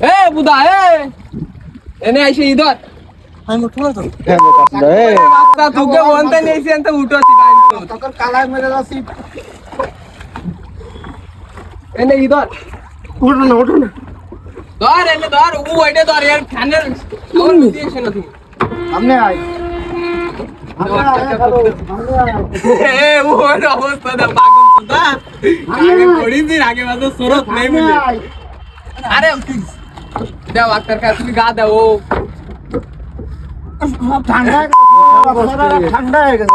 એ બુધા એ! એને આઈ છે ઈધર. આઈ મુઠો તો. એ મુઠો એ! આપતા તો કે વંતે નઈ છે અંતે ઉઠો થી બાઈ તો તો કાલા મેરે રાસી એને ઈધર. ઉઠો ને ઉઠો ને. દોર એને દોર ઉભું હોય દોર યાર ખાને દોર ઉતી છે નથી. અમને આઈ અરે দাও আক্তার খা তুমি গা দাও ঠান্ডা ঠান্ডা হয়ে গেছে।